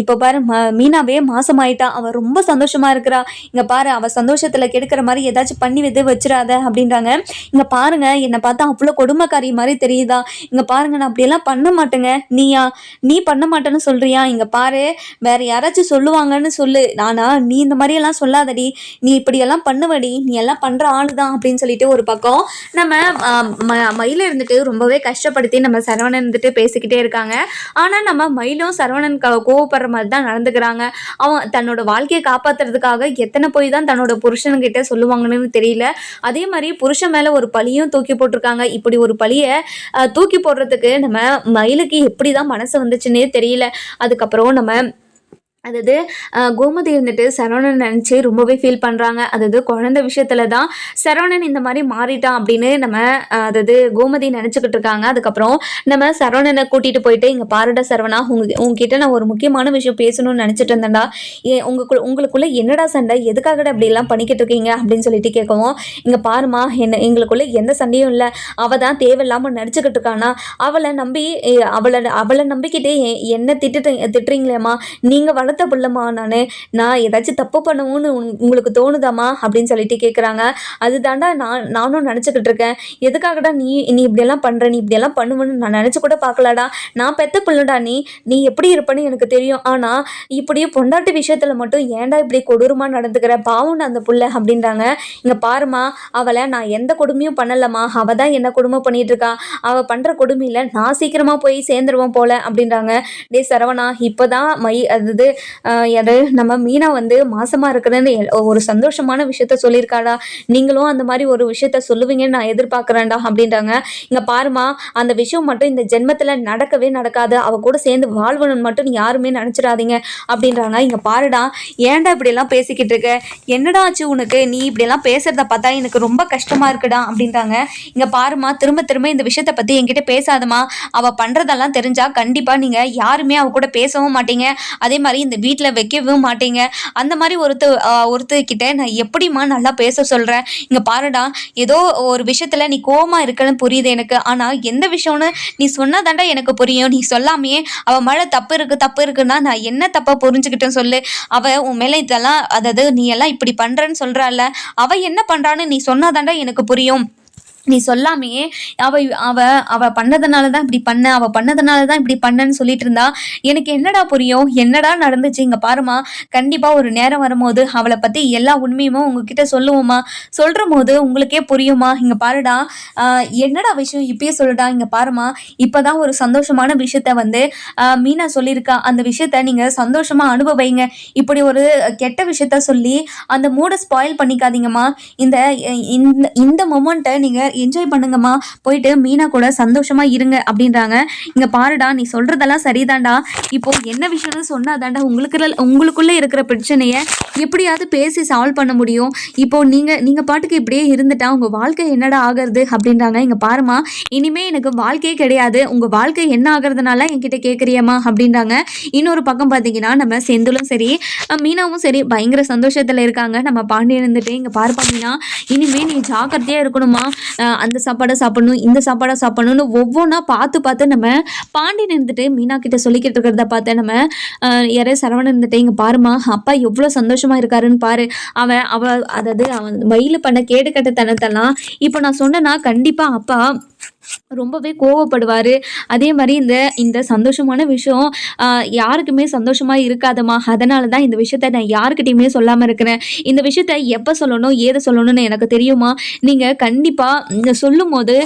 இப்போ பாரு ம- மீனாவே மாசமாயிட்டா. அவ ரொம்ப சந்தோஷமா இருக்கிறா. இங்க பாரு அவ சந்தோஷத்துல கெடுக்கிற மாதிரி ஏதாச்சும் பண்ணி விது வச்சிடாத அப்படின்றாங்க. இங்க பாருங்க என்னை பார்த்தா அவ்வளோ கொடுமைக்காரி மாதிரி தெரியுதா. இங்க பாருங்க நான் அப்படியெல்லாம் பண்ண மாட்டேங்க. நீயா? நீ பண்ண மாட்டேன்னு சொல்றியா? இங்க பாரு வேற யாராச்சும் சொல்லுவாங்கன்னு சொல்லு. நானா நீ இந்த மாதிரியெல்லாம் சொல்லாதடி. நீ இப்படியெல்லாம் பண்ணுவடி. நீ எல்லாம் பண்ற ஆளு தான் அப்படின்னு சொல்லிட்டு ஒரு பக்கம் நம்ம மயில இருந்துட்டு ரொம்பவே கஷ்டப்படுத்தி நம்ம சரவணன் இருந்துட்டு பேசிக்கிட்டே இருக்காங்க. ஆனால் நம்ம மயிலும் சரவணன் க கோவப்படுற மாதிரி தான் நடந்துக்கிறாங்க. அவன் தன்னோட வாழ்க்கையை காப்பாத்துறதுக்காக எத்தனை போய் தான் தன்னோட புருஷன்கிட்ட சொல்லுவாங்கன்னு தெரியல. அதே மாதிரி புருஷன் மேலே ஒரு பழியும் தூக்கி போட்டிருக்காங்க. இப்படி ஒரு பழியை தூக்கி போடுறதுக்கு நம்ம மயிலுக்கு எப்படி தான் மனசு வந்துச்சுன்னே தெரியல. அதுக்கப்புறம் நம்ம அதாவது கோமதி இருந்துட்டு சரவணன் நினச்சி ரொம்பவே ஃபீல் பண்ணுறாங்க அதாவது குழந்தை விஷயத்துல தான் சரவணன் இந்த மாதிரி மாறிட்டான் அப்படின்னு நம்ம அதாவது கோமதி நினச்சிக்கிட்டு இருக்காங்க. அதுக்கப்புறம் நம்ம சரவணனை கூட்டிகிட்டு போயிட்டு இங்கே பாருடா சரவணா உங்க உங்ககிட்ட நான் ஒரு முக்கியமான விஷயம் பேசணும்னு நினச்சிட்டு இருந்தேன்டா. ஏ உங்களுக்குள்ள உங்களுக்குள்ளே என்னடா சண்டை? எதுக்காகடா அப்படிலாம் பண்ணிக்கிட்டு இருக்கீங்க? அப்படின்னு சொல்லிட்டு கேட்கவும் இங்கே பாருமா என்ன எங்களுக்குள்ளே எந்த சண்டையும் இல்லை. அவள் தான் தேவையில்லாமல் நடிச்சுக்கிட்டு இருக்கானா. அவளை நம்பி அவளை அவளை நம்பிக்கிட்டே எ- என்ன திட்டு திட்டுறீங்களேம்மா. நீங்கள் வளர்த்து பிள்ளைம்மா நான். நான் ஏதாச்சும் தப்பு பண்ணுவோன்னு உங்களுக்கு தோணுதாம்மா? அப்படின்னு சொல்லிட்டு கேட்குறாங்க அதுதாண்டா நான் நானும் நினச்சிக்கிட்டு இருக்கேன். எதுக்காகடா நீ நீ இப்படியெல்லாம் பண்ணுற நீ இப்படியெல்லாம் பண்ணுவேன்னு நான் நினச்சி கூட பார்க்கலடா. நான் பெத்த பிள்ளைடா நீ. நீ எப்படி இருப்பேன்னு எனக்கு தெரியும். ஆனால் இப்படியே பொண்டாட்டு விஷயத்தில் மட்டும் ஏன்டா இப்படி கொடூரமாக நடந்துக்கிற? பாவம் அந்த பிள்ளை அப்படின்றாங்க. இங்கே பாருமா அவளை நான் எந்த கொடுமையும் பண்ணலம்மா. அவள் தான் என்ன கொடுமை பண்ணிட்டு இருக்கா. அவள் பண்ணுற கொடுமையில் நான் சீக்கிரமாக போய் சேர்ந்துருவோம் போல அப்படின்றாங்க. டே சரவணா இப்போ தான் மை அது அது நம்ம மீனா வந்து மாசமாக இருக்கிறேன்னு எல்- ஒரு சந்தோஷமான விஷயத்த சொல்லியிருக்காடா நீங்களும் அந்த மாதிரி ஒரு விஷயத்த சொல்லுவீங்கன்னு நான் எதிர்பார்க்குறேன்டா அப்படின்றாங்க. இங்கே பாருமா அந்த விஷயம் மட்டும் இந்த ஜென்மத்தில் நடக்கவே நடக்காது. அவ கூட சேர்ந்து வாழ்வணும்னு மட்டும் நீ யாருமே நினச்சிடாதீங்க அப்படின்றாங்க. இங்கே பாருடா ஏன்டா இப்படியெல்லாம் பேசிக்கிட்டு இருக்க? என்னடா ஆச்சு உனக்கு? நீ இப்படியெல்லாம் பேசுறத பார்த்தா எனக்கு ரொம்ப கஷ்டமா இருக்குடா அப்படின்றாங்க. இங்க பாருமா திரும்ப திரும்ப இந்த விஷயத்த பத்தி என்கிட்ட பேசாதம்மா. அவ பண்றதெல்லாம் தெரிஞ்சா கண்டிப்பா நீங்க யாருமே அவ கூட பேசவும் மாட்டீங்க. அதே மாதிரி இந்த வீட்டில் வைக்கவும் மாட்டீங்க. அந்த மாதிரி ஒருத்த ஒருத்தர்கிட்ட நான் எப்படிம்மா நல்லா பேச சொல்கிறேன் இங்கே பாருடா ஏதோ ஒரு விஷயத்தில் நீ கோவமா இருக்கன்னு புரியுது எனக்கு. ஆனால் எந்த விஷயம்னு நீ சொன்னாதாண்டா எனக்கு புரியும். நீ சொல்லாமையே அவள் மழை தப்பு இருக்கு தப்பு இருக்குன்னா நான் என்ன தப்பாக புரிஞ்சுக்கிட்டேன்னு சொல்லு. அவள் உன் மேலே இதெல்லாம் அதாவது நீ எல்லாம் இப்படி பண்ணுறேன்னு சொல்றால அவள் என்ன பண்ணுறான்னு நீ சொன்னாதாண்டா எனக்கு புரியும். நீ சொல்லாமையே அவ அவ அவ பண்ணதுனால தான் இப்படி பண்ண அவ பண்ணதுனால தான் இப்படி பண்ணன்னு சொல்லிட்டு இருந்தா எனக்கு என்னடா புரியும்? என்னடா நடந்துச்சு? இங்க பாருமா கண்டிப்பா ஒரு நேரம் வரும்போது அவளை பத்தி எல்லா உண்மையுமே உங்ககிட்ட சொல்லுவோமா சொல்ற போது உங்களுக்கே புரியுமா இங்க பாருடா என்னடா விஷயம் இப்பயே சொல்லுடா இங்க பாருமா இப்பதான் ஒரு சந்தோஷமான விஷயத்த வந்து மீனா சொல்லியிருக்கா. அந்த விஷயத்த நீங்க சந்தோஷமா அனுபவிங்க இப்படி ஒரு கெட்ட விஷயத்த சொல்லி அந்த மூடை ஸ்பாயில் பண்ணிக்காதீங்கம்மா. இந்த இந்த இந்த மொமெண்ட்டை நீங்க என்ஜாய் பண்ணுங்கம்மா. போயிட்டு மீனா கூட சந்தோஷமா இருங்க அப்படின்றாங்க. இங்க பாருடா நீ சொல்றதெல்லாம் சரிதான்டா. இப்போ என்ன விஷயம்னு சொன்னாதாண்டா உங்களுக்கு உங்களுக்குள்ள இருக்கிற பிரச்சனையை எப்படியாவது பேசி சால்வ் பண்ண முடியும். இப்போ நீங்க நீங்க பாட்டுக்கு இப்படியே இருந்துட்டா உங்க வாழ்க்கை என்னடா ஆகிறது அப்படின்றாங்க. இங்க பாருமா இனிமே எனக்கு வாழ்க்கையே கிடையாது. உங்க வாழ்க்கை என்ன ஆகுறதுனால என்கிட்ட கேட்குறியம்மா அப்படின்றாங்க. இன்னொரு பக்கம் பார்த்தீங்கன்னா நம்ம செந்திலும் சரி மீனாவும் சரி பயங்கர சந்தோஷத்தில் இருக்காங்க. நம்ம பாண்டியன் இருந்துட்டு இங்கே பார்ப்பா மீனா இனிமேல் நீ ஜாக்கிரதையாக இருக்கணுமா அந்த சாப்பாடை சாப்பிடணும் இந்த சாப்பாடை சாப்பிடணும்னு ஒவ்வொன்றா பார்த்து பார்த்து நம்ம பாண்டியன் இருந்துட்டு மீனா கிட்ட சொல்லிக்கிட்டு இருக்கிறத பார்த்து நம்ம அஹ் யாரே சரவணன் இருந்துட்டு இங்கே பாருமா அப்பா எவ்வளோ சந்தோஷமா இருக்காருன்னு பாரு. அவன் அவ அதாவது அவன் வயலு பண்ண கேடு கட்டத்தனத்தெல்லாம் இப்போ நான் சொன்னேன்னா கண்டிப்பாக அப்பா ரொம்பவே கோவப்படுவார். அதே மாதிரி இந்த இந்த சந்தோஷமான விஷயம் யாருக்குமே சந்தோஷமாக இருக்காதம்மா. அதனால தான் இந்த விஷயத்த நான் யாருக்கிட்டையுமே சொல்லாமல் இருக்கிறேன். இந்த விஷயத்த எப்போ சொல்லணும் ஏதை சொல்லணும்னு எனக்கு தெரியுமா? நீங்கள் கண்டிப்பாக சொல்லும் போது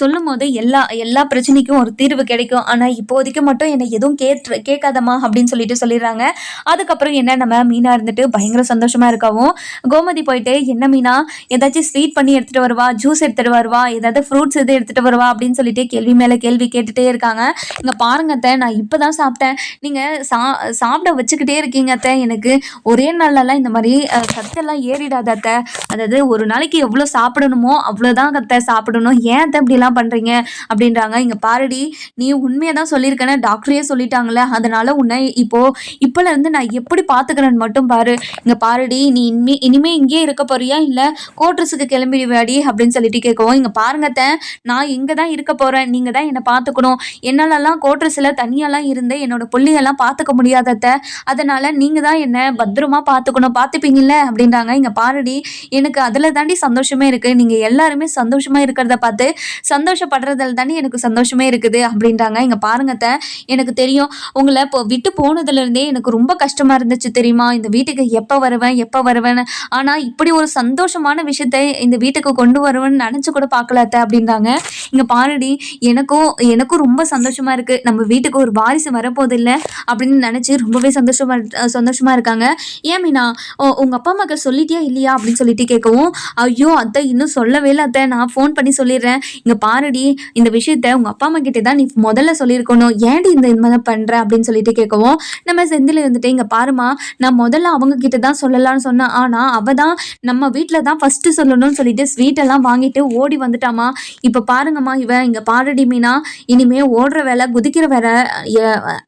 சொல்லும் போது எல்லா எல்லா பிரச்சனைக்கும் ஒரு தீர்வு கிடைக்கும். ஆனால் இப்போதைக்கு மட்டும் என்னை எதுவும் கேட்டு கேட்காதம்மா அப்படின்னு சொல்லிட்டு சொல்லிடுறாங்க. அதுக்கப்புறம் என்ன நம்ம மீனாக இருந்துட்டு பயங்கர சந்தோஷமாக இருக்காவும். கோமதி போயிட்டு என்ன மீனா? ஏதாச்சும் ஸ்வீட் பண்ணி எடுத்துட்டு வருவா? ஜூஸ் எடுத்துட்டு வருவா? ஏதாவது ஃப்ரூட்ஸ் எது எடுத்துகிட்டு வருவா? அப்படின்னு சொல்லிட்டு கேள்வி மேல கேள்வி கேட்டுட்டே இருக்காங்க. இங்க பாருங்க அத்தை நான் இப்பதான் சாப்பிட்டேன். நீங்க சா சாப்பிட வச்சுக்கிட்டே இருக்கீங்க அத்தை. எனக்கு ஒரே நாள்லலாம் இந்த மாதிரி சத்தெல்லாம் ஏறிடாத அத்தை. அதாவது ஒரு நாளைக்கு எவ்வளோ சாப்பிடணுமோ அவ்வளோதான் அத்தை சாப்பிடணும். ஏன் அத்தை இப்படிலாம் பண்றீங்க? அப்படின்றாங்க. இங்க பாருடி நீ உண்மையை தான் சொல்லியிருக்கேன்னு டாக்டரே சொல்லிட்டாங்களே அதனால உன்னை இப்போ இப்போல இருந்து நான் எப்படி பார்த்துக்கிறேன்னு மட்டும் பாரு. இங்க பாருடி நீ இனிமே இனிமே இங்கேயே இருக்க போறியா? இல்ல கோட்ரஸுக்கு கிளம்பிடுவாடி அப்படின்னு சொல்லிட்டு கேட்கவும் இங்க பாருங்க அத்தை, நான் இங்க தான் இருக்க போறேன் நீங்க தான் என்னை பார்த்துக்கணும். என்னாலலாம் கோட்ரஸ்ல தனியாலாம் இருந்து என்னோட புள்ளியெல்லாம் பார்த்துக்க முடியாத அதனால் அதனால நீங்க தான் என்ன பத்திரமா பார்த்துக்கணும் பார்த்துப்பீங்கல்ல? அப்படின்றாங்க. இங்க பாருடி எனக்கு அதுல தாண்டி சந்தோஷமே இருக்கு. நீங்க எல்லாருமே சந்தோஷமா இருக்கிறத பார்த்து சந்தோஷப்படுறதுல தாண்டி எனக்கு சந்தோஷமே இருக்குது அப்படின்றாங்க. இங்க பாருங்கத்த எனக்கு தெரியும். உங்களை இப்போ விட்டு போனதுல இருந்தே எனக்கு ரொம்ப கஷ்டமா இருந்துச்சு தெரியுமா? இந்த வீட்டுக்கு எப்போ வருவேன் எப்போ வருவேன்னு. ஆனா இப்படி ஒரு சந்தோஷமான விஷயத்த இந்த வீட்டுக்கு கொண்டு வருவேன்னு நினைச்சு கூட பார்க்கலாத்த அப்படின்றாங்க. இங்க பாருடி எனக்கும் எனக்கும் ரொம்ப சந்தோஷமா இருக்கு. நம்ம வீட்டுக்கு ஒரு வாரிசு வரப்போது இல்லை அப்படின்னு நினைச்சு ரொம்பவே சந்தோஷமா அஹ் சந்தோஷமா இருக்காங்க. ஏன் மீனா உ- உங்க அப்பா அம்மாக்கு சொல்லிட்டியா இல்லையா அப்படின்னு சொல்லிட்டு கேட்கவும் ஐயோ அத்தை இன்னும் சொல்லவே இல்லை அத்தை. நான் ஃபோன் பண்ணி சொல்லிடுறேன். இங்க பாருடி இந்த விஷயத்த உங்க அப்பா அம்மா கிட்டே தான் நீ முதல்ல சொல்லியிருக்கணும். ஏன்டி இந்த மாதிரி பண்ற அப்படின்னு சொல்லிட்டு கேட்கவும் நம்ம செந்தில் இருந்துட்டு இங்க பாருமா நான் முதல்ல அவங்க கிட்ட தான் சொல்லலாம்னு சொன்னேன். ஆனா அவ தான் நம்ம வீட்டில் தான் ஃபர்ஸ்ட் சொல்லணும்னு சொல்லிட்டு ஸ்வீட் எல்லாம் வாங்கிட்டு ஓடி வந்துட்டாமா இப்போ பாருங்கம்மா இவன் இங்கே பாருடி மீனா. இனிமே ஓடுற வேலை குதிக்கிற வேலை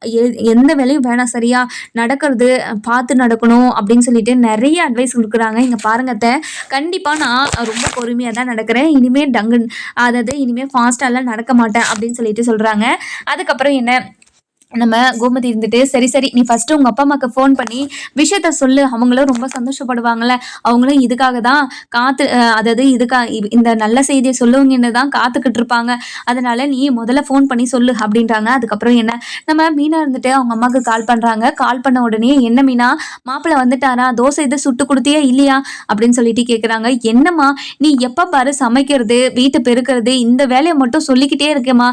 எ- எந்த வேலையும் வேணாம் சரியா? நடக்கிறது பார்த்து நடக்கணும் அப்படின்னு சொல்லிட்டு நிறைய அட்வைஸ் கொடுக்குறாங்க. இங்கே பாருங்கத்த கண்டிப்பாக நான் ரொம்ப பொறுமையாக தான் நடக்கிறேன். இனிமேல் டங்கு அதாவது இனிமேல் ஃபாஸ்ட்டாலாம் நடக்க மாட்டேன் அப்படின்னு சொல்லிட்டு சொல்கிறாங்க அதுக்கப்புறம் என்ன? நம்ம கோமதி இருந்துட்டு சரி சரி நீ ஃபர்ஸ்ட் உங்க அப்பா அம்மாக்கு ஃபோன் பண்ணி விஷயத்த சொல்லு. அவங்களும் ரொம்ப சந்தோஷப்படுவாங்கல்ல. அவங்களும் இதுக்காக தான் காத்து அதாவது இதுக்காக இந்த நல்ல செய்தியை சொல்லுவங்கன்னு தான் காத்துக்கிட்டு இருப்பாங்க. அதனால நீ முதல்ல ஃபோன் பண்ணி சொல்லு அப்படின்றாங்க. அதுக்கப்புறம் என்ன? நம்ம மீனா இருந்துட்டு அவங்க அம்மாவுக்கு கால் பண்றாங்க. கால் பண்ண உடனே என்ன மீனா? மாப்பிள்ளை வந்துட்டாரா? தோசை இதை சுட்டு கொடுத்தியா இல்லையா? அப்படின்னு சொல்லிட்டு கேட்குறாங்க என்னம்மா? நீ எப்போ பாரு சமைக்கிறது வீட்டை பெருக்கிறது இந்த வேலையை மட்டும் சொல்லிக்கிட்டே இருக்கேம்மா.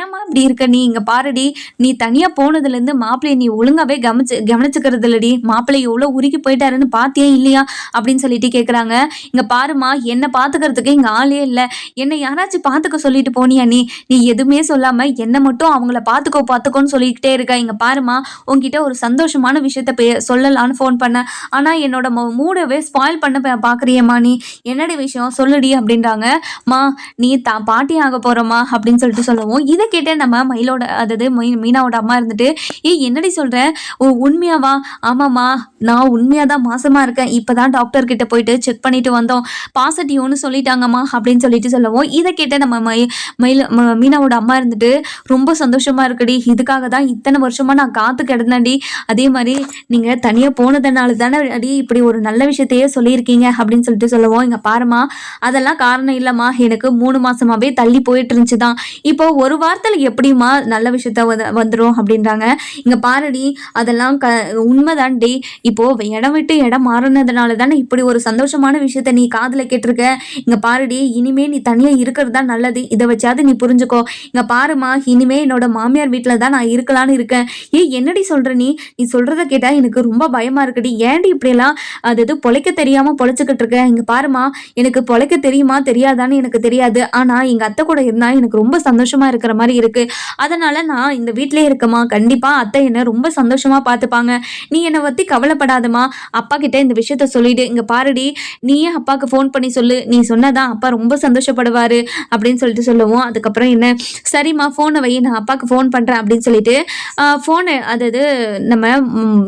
ஏம்மா இப்படி இருக்க? நீ இங்கே பாருடி. நீ தனியா போனதுலேருந்து மாப்பிள்ளைய நீ ஒழுங்காவே கவனிச்சு கவனிச்சுக்கிறது இல்லடி மாப்பிள்ளை எவ்வளோ உருகி போயிட்டாருன்னு பார்த்தியே இல்லையா? அப்படின்னு சொல்லிட்டு கேட்குறாங்க இங்க பாருமா என்னை பார்த்துக்கிறதுக்கு இங்க ஆளே இல்லை. என்னை யாராச்சும் பார்த்துக்க சொல்லிட்டு போனியா நீ? நீ எதுவுமே சொல்லாம என்னை மட்டும் அவங்கள பார்த்துக்கோ பார்த்துக்கோன்னு சொல்லிக்கிட்டே இருக்க. இங்க பாருமா உங்ககிட்ட ஒரு சந்தோஷமான விஷயத்த பே சொல்லலான்னு ஃபோன் பண்ணேன் ஆனா என்னோட மூடவே ஸ்பாயில் பண்ண பா- நீ. என்னடி விஷயம்? சொல்லுடி அப்படின்றாங்க. மா நீ தா பாட்டி ஆக போறமா அப்படின்னு சொல்லிட்டு சொல்லவும். இதை கேட்டே நம்ம மயிலோட அதாவது மீனாவோட அம்மா இருந்துட்டு ஏய் என்னடி சொல்ற? ஓ உண்மையாவா? ஆமாம்மா நான் உண்மையாக தான் மாசமாக இருக்கேன். இப்போ தான் டாக்டர் கிட்ட போயிட்டு செக் பண்ணிட்டு வந்தோம். பாசிட்டிவ்னு சொல்லிட்டாங்கம்மா அப்படின்னு சொல்லிட்டு சொல்லுவோம் இதை கேட்ட நம்ம மை மயில ம- மீனாவோட அம்மா இருந்துட்டு ரொம்ப சந்தோஷமா இருக்குடி. இதுக்காக தான் இத்தனை வருஷமா நான் காத்து கிடந்தேன்டி. அதே மாதிரி நீங்க தனியா போனதுனால தானே அடி இப்படி ஒரு நல்ல விஷயத்தையே சொல்லியிருக்கீங்க அப்படின்னு சொல்லிட்டு சொல்லுவோம் இங்க பாருமா அதெல்லாம் காரணம் இல்லம்மா. எனக்கு மூணு மாசமாவே தள்ளி போயிட்டு இருந்துச்சு தான் இப்போ ஒரு வாரத்துல எப்படிம்மா நல்ல விஷயத்த வந்துடும் அப்படின்றாங்க. இங்க பாருடி அதெல்லாம் க உண்மைதான்டி. இப்போ இடம் விட்டு இடம் மாறினதுனால தானே இப்படி ஒரு சந்தோஷமான விஷயத்த நீ காதில் கேட்டிருக்க? இங்க பாருடி இனிமே நீ தனியா இருக்கிறது தான் நல்லது. இதை வச்சாவது நீ புரிஞ்சுக்கோ. இங்க பாருமா இனிமே என்னோட மாமியார் வீட்டில் தான் நான் இருக்கலாம்னு இருக்கேன். ஏ என்னடி சொல்ற நீ? நீ சொல்றத கேட்டா எனக்கு ரொம்ப பயமா இருக்குடி. ஏன்டி இப்படியெல்லாம் அது இது பொழைக்க தெரியாம பொழைச்சிக்கிட்டு இருக்க? இங்க பாருமா எனக்கு பொழைக்க தெரியுமா தெரியாதான்னு எனக்கு தெரியாது. ஆனா எங்க அத்தை கூட இருந்தா எனக்கு ரொம்ப சந்தோஷமா இருக்கிற மாதிரி இருக்கு. அதனால நான் இந்த வீட்டிலே இருக்கமா? கண்டிப்பா அத்தை என்ன ரொம்ப சந்தோஷமா பார்த்துப்பாங்க. நீ என்னை பத்தி கவலைப்படாதம்மா. அப்பா கிட்ட இந்த விஷயத்த சொல்லிடு. இங்க பாருடி நீயே அப்பாவுக்கு ஃபோன் பண்ணி சொல்லு. நீ சொன்னதான் அப்பா ரொம்ப சந்தோஷப்படுவாரு அப்படின்னு சொல்லிட்டு சொல்லுவோம். அதுக்கப்புறம் என்ன? சரிம்மா ஃபோனை வை. நான் அப்பாவுக்கு ஃபோன் பண்றேன் அப்படின்னு சொல்லிட்டு ஃபோனு அதாவது நம்ம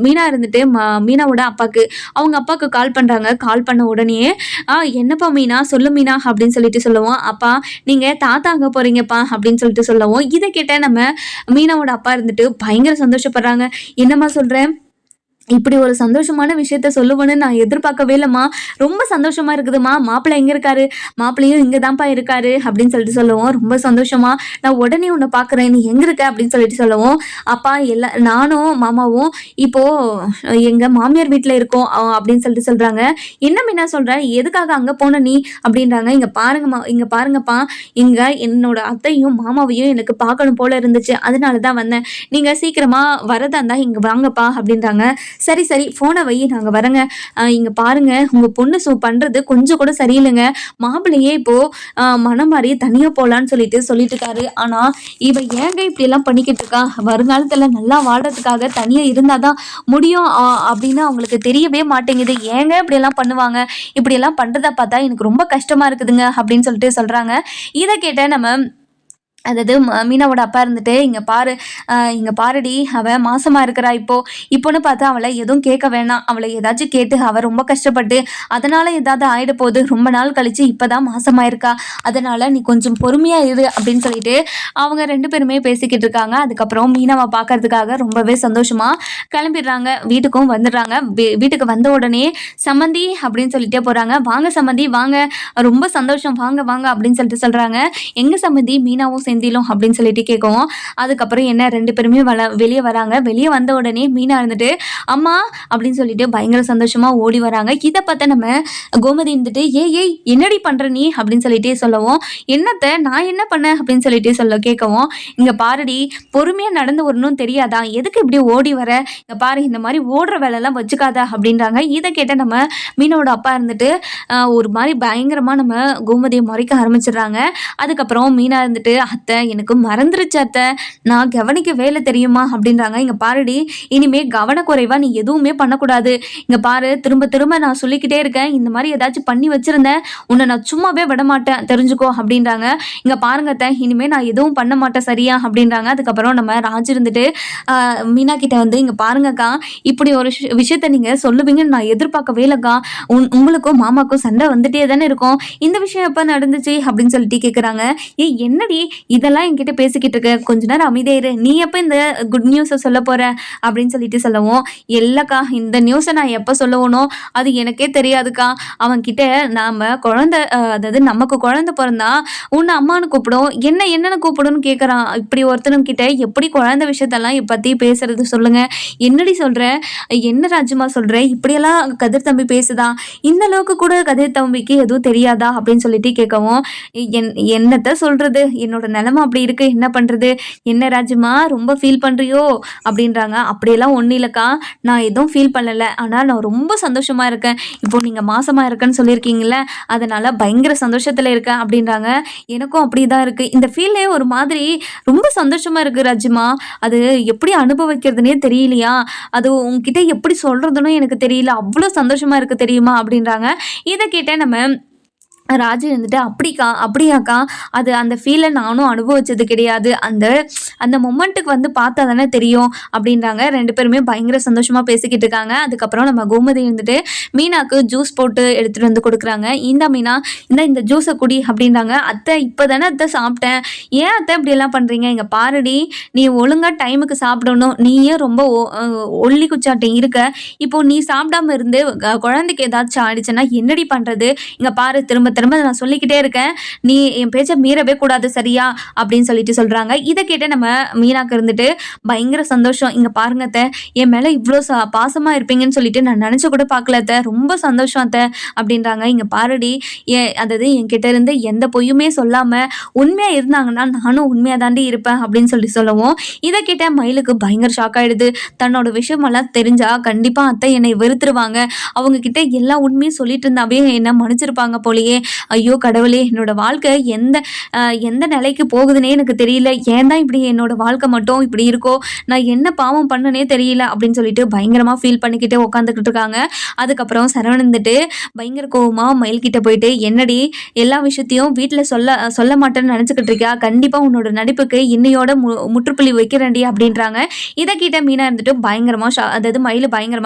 மீனா இருந்துட்டு ம- மீனாவோட அப்பாவுக்கு அவங்க அப்பாவுக்கு கால் பண்றாங்க. கால் பண்ண உடனே ஆ என்னப்பா மீனா? சொல்லு மீனா அப்படின்னு சொல்லிட்டு சொல்லுவோம். அப்பா நீங்க தாத்தா அங்க போறீங்கப்பா அப்படின்னு சொல்லிட்டு சொல்லவும். இதை கேட்ட நம்ம மீனாவோட அப்பா இருந்துட்டு பயங்கர சந்தோஷப்படுறாங்க. என்னம்மா சொல்கிறேன் இப்படி ஒரு சந்தோஷமான விஷயத்த சொல்லுவேன்னு நான் எதிர்பார்க்கவே இல்லைம்மா. ரொம்ப சந்தோஷமா இருக்குதுமா மாப்பிள்ளை எங்க இருக்காரு? மாப்பிள்ளையும் இங்க தான்ப்பா இருக்காரு அப்படின்னு சொல்லிட்டு சொல்லுவோம். ரொம்ப சந்தோஷமா. நான் உடனே உன்னை பாக்குறேன் நீ எங்க இருக்க? அப்படின்னு சொல்லிட்டு சொல்லுவோம். அப்பா எல்லா நானும் மாமாவும் இப்போ எங்க மாமியார் வீட்டுல இருக்கோம் அப்படின்னு சொல்லிட்டு சொல்றாங்க. என்ன மீனா சொல்ற? எதுக்காக அங்க போன நீ? அப்படின்றாங்க. இங்க பாருங்கம்மா இங்க பாருங்கப்பா. இங்க என்னோட அத்தையும் மாமாவையும் எனக்கு பார்க்கணும் போல இருந்துச்சு. அதனால தான் வந்தேன். நீங்க சீக்கிரமா வரதா இருந்தா இங்க வாங்கப்பா அப்படின்றாங்க. சரி சரி ஃபோனை வை நாங்கள் வரங்க இங்கே பாருங்கள் உங்கள் பொண்ணு சு பண்ணுறது கொஞ்சம் கூட சரியில்லைங்க. மாப்பிள்ளையே இப்போது மனம் மாறி தனியாக போகலான்னு சொல்லிட்டு சொல்லிட்டு இருக்காரு ஆனால் இவ ஏங்க இப்படியெல்லாம் பண்ணிக்கிட்டு இருக்கா? வருங்காலத்தில் நல்லா வாழ்கிறத்துக்காக தனியாக இருந்தால் தான் முடியும் அப்படின்னு அவங்களுக்கு தெரியவே மாட்டேங்குது. ஏங்க இப்படியெல்லாம் பண்ணுவாங்க? இப்படியெல்லாம் பண்ணுறத பார்த்தா எனக்கு ரொம்ப கஷ்டமாக இருக்குதுங்க அப்படின்னு சொல்லிட்டு சொல்கிறாங்க இதை கேட்ட நம்ம அதாவது ம- மீனாவோட அப்பா இருந்துட்டு இங்க பாரு இங்கே இங்க பாருடி அவ மாசமா இருக்கிறா இப்போ. இப்போன்னு பார்த்து அவளை எதுவும் கேட்க வேணாம். அவளை ஏதாச்சும் கேட்டு அவ ரொம்ப கஷ்டப்பட்டு அதனால ஏதாவது ஆயிட போகுது. ரொம்ப நாள் கழிச்சு இப்பதான் மாசமாக இருக்கா. அதனால நீ கொஞ்சம் பொறுமையா இரு அப்படின்னு சொல்லிட்டு அவங்க ரெண்டு பேருமே பேசிக்கிட்டு இருக்காங்க. அதுக்கப்புறம் மீனாவை பார்க்கறதுக்காக ரொம்பவே சந்தோஷமா கிளம்பிடுறாங்க. வீட்டுக்கும் வந்துடுறாங்க. வீ- வீட்டுக்கு வந்த உடனே சம்மந்தி அப்படின்னு சொல்லிட்டே போறாங்க. வாங்க சம்மந்தி வாங்க. ரொம்ப சந்தோஷம். வாங்க வாங்க அப்படின்னு சொல்லிட்டு சொல்றாங்க. எங்க சம்மந்தி? மீனாவும் சேர்ந்து செந்திலும் அப்படின்னு சொல்லிட்டு கேட்கவும் அதுக்கப்புறம் என்ன ரெண்டு பேருமே வள வெளியே வராங்க. வெளியே வந்த உடனே மீனா இருந்துட்டு அம்மா அப்படின்னு சொல்லிட்டு பயங்கர சந்தோஷமா ஓடி வராங்க. இதை பார்த்தா நம்ம கோமதி இருந்துட்டு ஏ ஏய் என்னடி பண்ற நீ? அப்படின்னு சொல்லிட்டே சொல்லவும் என்னத்த நான் என்ன பண்ணேன் அப்படின்னு சொல்லிட்டு சொல்ல கேட்கவும் இங்க பாருடி பொறுமையா நடந்து வரணும் தெரியாதா? எதுக்கு இப்படி ஓடி வர? இங்க பாரு இந்த மாதிரி ஓடுற வேலைலாம் வச்சுக்காத அப்படின்றாங்க. இதை கேட்ட நம்ம மீனோட அப்பா இருந்துட்டு ஒரு மாதிரி பயங்கரமா நம்ம கோமதியை முறைக்க ஆரம்பிச்சிடுறாங்க. அதுக்கப்புறம் மீனா இருந்துட்டு அத்தை எனக்கு மறந்துருச்சு அத்தை. நான் கவனிக்க வேலை தெரியுமா அப்படின்றாங்க. இங்க பாருடி இனிமே கவனக்குறைவா நீ எதுவுமே பண்ணக்கூடாது. இங்க பாரு திரும்ப திரும்ப நான் சொல்லிக்கிட்டே இருக்கேன். இந்த மாதிரி ஏதாச்சும் பண்ணி வச்சிருந்தேன். உன்னை நான் சும்மாவே விட மாட்டேன் தெரிஞ்சுக்கோ அப்படின்றாங்க. இங்க பாருங்க அத்தை இனிமே நான் எதுவும் பண்ண மாட்டேன் சரியா அப்படின்றாங்க. அதுக்கப்புறம் நம்ம ராஜ் இருந்துட்டு மீனா கிட்ட வந்து இங்க பாருங்கக்கா இப்படி ஒரு விஷயத்த நீங்க சொல்லுவீங்கன்னு நான் எதிர்பார்க்கவே இல்லைக்கா உன் உங்களுக்கும் மாமாக்கும் சண்டை வந்துட்டே தானே இருக்கும். இந்த விஷயம் எப்போ நடந்துச்சு அப்படின்னு சொல்லிட்டு கேட்குறாங்க ஏய் என்னடி இதெல்லாம் என்கிட்ட பேசிக்கிட்டு இருக்க. கொஞ்ச நேரம் அமைதியாயிரு நீ எப்போ இந்த குட் நியூஸை சொல்ல போற? அப்படின்னு சொல்லிட்டு சொல்லவும் இல்லைக்கா இந்த நியூஸை நான் எப்போ சொல்லுவனோ அது எனக்கே தெரியாதுக்கா. அவன் கிட்ட நாம குழந்தை அதாவது நமக்கு குழந்தை பிறந்தா உன்னை அம்மானு கூப்பிடும். என்ன என்னன்னு கூப்பிடும்னு கேட்குறான் இப்படி ஒருத்தனும் கிட்ட எப்படி குழந்தை விஷயத்தெல்லாம் பற்றி பேசுறது சொல்லுங்க. என்னடி சொல்ற? என்ன ராஜ்மா சொல்ற? இப்படியெல்லாம் கதிர் தம்பி பேசுதா? இந்த அளவுக்கு கூட கதிர் தம்பிக்கு எதுவும் தெரியாதா? அப்படின்னு சொல்லிட்டு கேட்கவும் என் என்னத்த சொல்றது? என்னோட நிலமை அப்படி இருக்கு. என்ன பண்றது? என்ன ராஜ்மா? ரொம்ப ஃபீல் பண்றியோ? அப்படின்றாங்க. அப்படியெல்லாம் ஒன்றும் இல்லைக்கா. நான் எதுவும் ஃபீல் பண்ணல. ஆனால் நான் ரொம்ப சந்தோஷமா இருக்கேன். இப்போ நீங்க மாசமா இருக்கேன்னு சொல்லியிருக்கீங்கல்ல அதனால பயங்கர சந்தோஷத்துல இருக்கேன் அப்படின்றாங்க. எனக்கும் அப்படிதான் இருக்கு. இந்த ஃபீல்லே ஒரு மாதிரி ரொம்ப சந்தோஷமா இருக்கு ராஜ்மா. அது எப்படி அனுபவிக்கிறதுனே தெரியலையா? அது உங்ககிட்ட எப்படி சொல்றதுன்னு எனக்கு தெரியல. அவ்வளோ சந்தோஷமா இருக்கு தெரியுமா? அப்படின்றாங்க. இதை கேட்ட நம்ம ராஜு இருந்துட்டு அப்படிக்கா அப்படியாக்கா அது அந்த ஃபீலை நானும் அனுபவிச்சது கிடையாது. அந்த அந்த மொமெண்ட்டுக்கு வந்து பார்த்தா தானே தெரியும் அப்படின்றாங்க. ரெண்டு பேருமே பயங்கர சந்தோஷமாக பேசிக்கிட்டு இருக்காங்க. அதுக்கப்புறம் நம்ம கோமதி இருந்துட்டு மீனாக்கு ஜூஸ் போட்டு எடுத்துகிட்டு வந்து கொடுக்குறாங்க. இந்த மீனா இந்த இந்த ஜூஸை குடி அப்படின்றாங்க. அத்தை இப்போ தானே அத்தை சாப்பிட்டேன். ஏன் அத்தை இப்படியெல்லாம் பண்ணுறீங்க இங்கே பாருடி நீ ஒழுங்காக டைமுக்கு சாப்பிடணும். நீயே ரொம்ப ஒல்லி குச்சாட்டம் இருக்க. இப்போ நீ சாப்பிடாம இருந்து குழந்தைக்கு ஏதாச்சும் ஆயிடுச்சுன்னா என்னடி பண்ணுறது இங்கே பாரு திரும்ப திரும்ப நான் சொல்லிக்கிட்டே இருக்கேன். நீ என் பேச்சை மீறவே கூடாது சரியா? அப்படின்னு சொல்லிட்டு சொல்கிறாங்க இதை கேட்டு நம்ம மீனாக்கு இருந்துட்டு பயங்கர சந்தோஷம். இங்கே பாருங்க அத்தை என் மேலே இவ்வளோ சா பாசமாக இருப்பீங்கன்னு சொல்லிட்டு நான் நினச்சி கூட பார்க்கலத்தை ரொம்ப சந்தோஷம் அத்தை அப்படின்றாங்க. இங்கே பாருடி ஏ அதாவது என்கிட்ட இருந்து எந்த பொய்யுமே சொல்லாமல் உண்மையாக இருந்தாங்கன்னா நானும் உண்மையாக தாண்டி இருப்பேன் அப்படின்னு சொல்லி சொல்லுவோம் இதை கேட்ட மயிலுக்கு பயங்கர ஷாக் ஆயிடுது. தன்னோட விஷயமெல்லாம் தெரிஞ்சா கண்டிப்பாக அத்தை என்னை வெறுத்துருவாங்க. அவங்க கிட்ட எல்லா உண்மையும் சொல்லிட்டு இருந்தாவே என்ன மன்னிச்சிருப்பாங்க போலயே. ஐயோ கடவுளே என்னோட வாழ்க்கை எந்த எந்த நிலைக்கு போகுதுன்னே எனக்கு தெரியல. ஏன் தான் இப்படி என்னோட வாழ்க்கை மட்டும் இப்படி இருக்கோ? நான் என்ன பாவம் பண்ணனே தெரியல அப்படின்னு சொல்லிட்டு பயங்கரமாக ஃபீல் பண்ணிக்கிட்டு உட்காந்துக்கிட்டு இருக்காங்க. அதுக்கப்புறம் சரவணந்துட்டு பயங்கர கோவமாக மயில்கிட்ட போயிட்டு என்னடி எல்லா விஷயத்தையும் வீட்டில் சொல்ல சொல்ல மாட்டேன்னு நினச்சிக்கிட்டு இருக்கியா? கண்டிப்பாக உன்னோட நடிப்புக்கு இன்னையோட மு முற்றுப்புள்ளி வைக்கிறேன்டி அப்படின்றாங்க. இதை கிட்ட மீனா இருந்துட்டு பயங்கரமாக ஷா அதாவது மயில் பயங்கரமாக